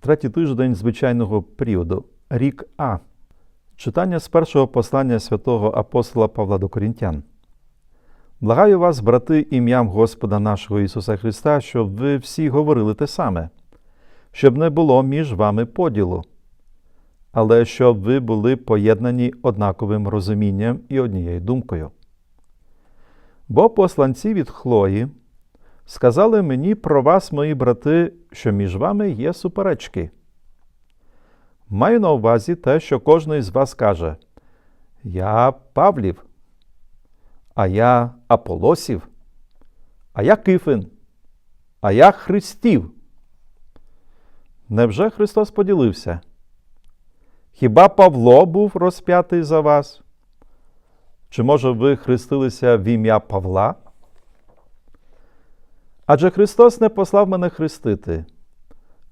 Третій тиждень звичайного періоду, рік А. Читання з першого послання святого апостола Павла до Корінтян. Благаю вас, брати, ім'ям Господа нашого Ісуса Христа, щоб ви всі говорили те саме, щоб не було між вами поділу, але щоб ви були поєднані однаковим розумінням і однією думкою. Бо посланці від Хлої сказали мені про вас, мої брати, що між вами є суперечки. Маю на увазі те, що кожен із вас каже: Я Павлів, а я Аполосів, а я Кифин, а я Христів. Невже Христос поділився? Хіба Павло був розп'ятий за вас? Чи може ви хрестилися в ім'я Павла? Адже Христос не послав мене хрестити,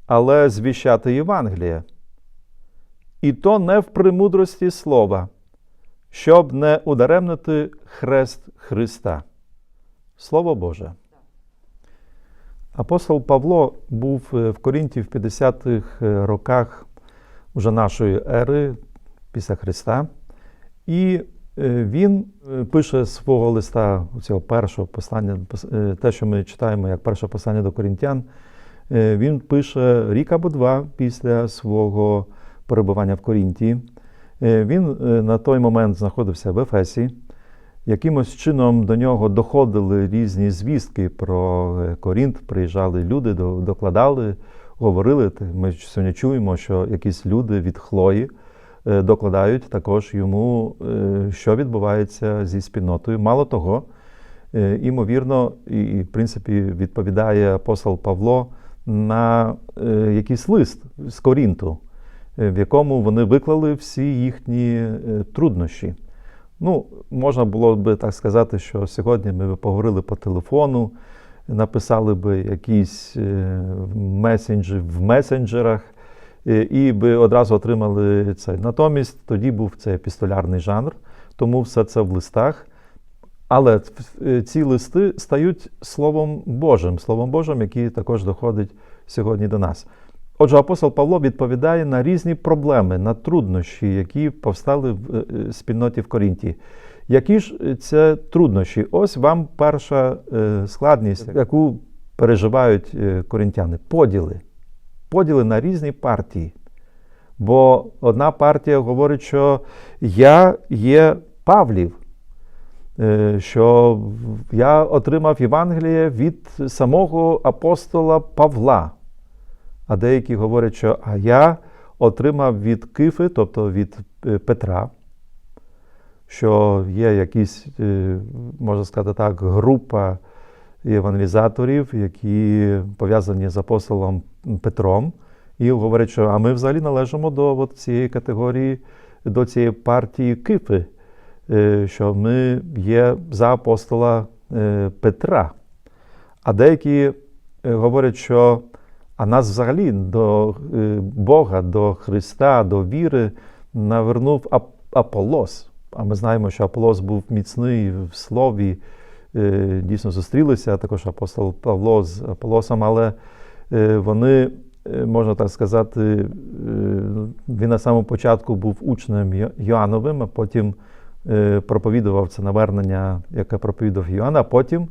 але звіщати Євангеліє. І то не в премудрості слова, щоб не ударемнити хрест Христа. Слово Боже. Апостол Павло був е, в Корінті в 50-х роках уже нашої ери після Христа. І е, він е, пише свого листа, цього першого послання, е, те, що ми читаємо як перше послання до корінтян. е, Він пише рік або два після свого перебування в Корінті. Е, Він е, на той момент знаходився в Ефесі. Якимось чином до нього доходили різні звістки про е, Корінт. Приїжджали люди, докладали, говорили. Ми сьогодні чуємо, що якісь люди від Хлої е, докладають також йому, е, що відбувається зі спільнотою. Мало того, е, імовірно, і, в принципі відповідає апостол Павло на е, якийсь лист з Корінту, е, в якому вони виклали всі їхні е, труднощі. Ну, можна було би так сказати, що сьогодні ми б поговорили по телефону, написали би якісь е, месенджі в месенджерах е, і би одразу отримали це. Натомість тоді був цей епістолярний жанр, тому все це в листах. Але е, ці листи стають Словом Божим, Словом Божим, який також доходить сьогодні до нас. Отже, апостол Павло відповідає на різні проблеми, на труднощі, які повстали в е, е, спільноті в Корінті. Які ж е, це труднощі? Ось вам перша е, складність, яку переживають е, корінтяни поділи. Поділи на різні партії. Бо одна партія говорить, що я є Павлів, е, що я отримав Євангеліє від самого апостола Павла. А деякі говорять, що а я отримав від Кифи, тобто від е, Петра, що є якісь, е, можна сказати так, група евангелізаторів, які пов'язані з апостолом Петром, і говорять, що а ми взагалі належимо до от цієї категорії, до цієї партії Кифи, е, що ми є за апостола е, Петра. А деякі е, говорять, що а нас взагалі до Бога, до Христа, до віри навернув Аполос. А ми знаємо, що Аполос був міцний в слові, дійсно зустрілися також апостол Павло з Аполосом, але е, вони, е, можна так сказати, е, він на самому початку був учнем Йо- Йоанновим, а потім е, проповідував це навернення, яке проповідав Йоанн, а потім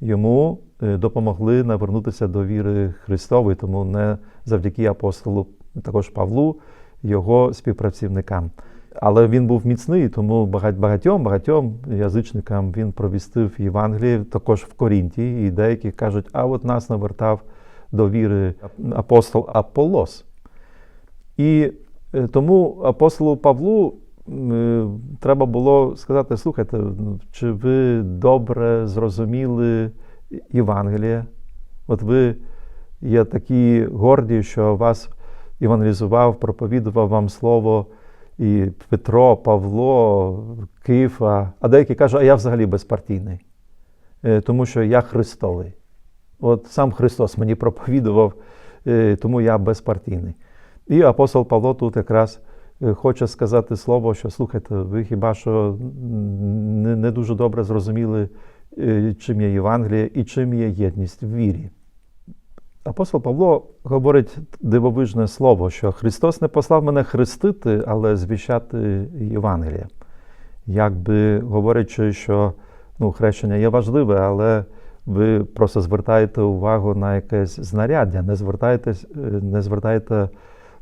йому е, допомогли навернутися до віри Христової, тому не завдяки апостолу, також Павлу, його співпрацівникам. Але він був міцний, тому багатьом багатьом язичникам він провістив Євангеліє також в Корінті, і деякі кажуть, а от нас навертав до віри апостол Аполос. І е, тому апостолу Павлу е, треба було сказати: слухайте, чи ви добре зрозуміли Євангеліє? От ви є такі горді, що вас евангелізував, проповідував вам слово і Петро, Павло, Кифа, а деякі кажуть, а я взагалі безпартійний, е, тому що я Христовий. От сам Христос мені проповідував, е, тому я безпартійний. І апостол Павло тут якраз е, хоче сказати слово, що слухайте, ви хіба що не, дуже добре зрозуміли, чим є Євангеліє і чим є єдність в вірі. Апостол Павло говорить дивовижне слово, що Христос не послав мене хрестити, але звіщати Євангеліє. Якби говорячи, що ну, хрещення є важливе, але ви просто звертаєте увагу на якесь знаряддя, не звертаєте, не звертаєте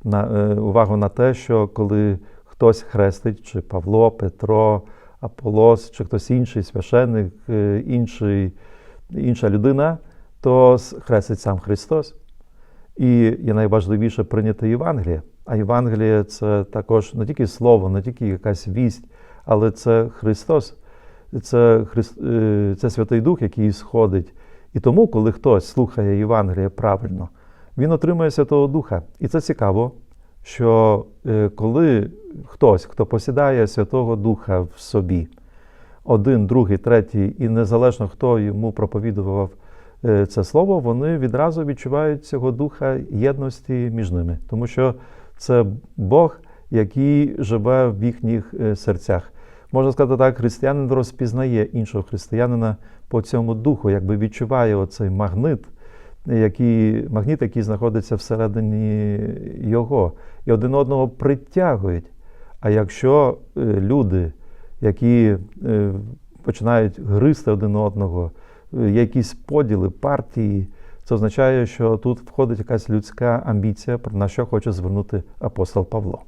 на, е, увагу на те, що коли хтось хрестить, чи Павло, Петро, Аполос, чи хтось інший священник, е, інший, інша людина, то хрестить сам Христос. І є найважливіше прийняти Євангеліє. А Євангеліє це також не тільки слово, не тільки якась вість, але це Христос, це, Христ, е, це Святий Дух, який сходить. І тому, коли хтось слухає Євангеліє правильно, він отримує Святого Духа. І це цікаво, що е, коли хтось, хто посідає Святого Духа в собі, один, другий, третій, і незалежно хто йому проповідував це слово, вони відразу відчувають цього духа єдності між ними, тому що це Бог, який живе в їхніх е, серцях. Можна сказати так, християнин розпізнає іншого християнина по цьому духу, якби відчуває оцей магнит, який, магніт, який знаходиться всередині його, і один одного притягують. А якщо е, люди, які е, починають гризти один одного, е, якісь поділи, партії, це означає, що тут входить якась людська амбіція, на що хоче звернути апостол Павло.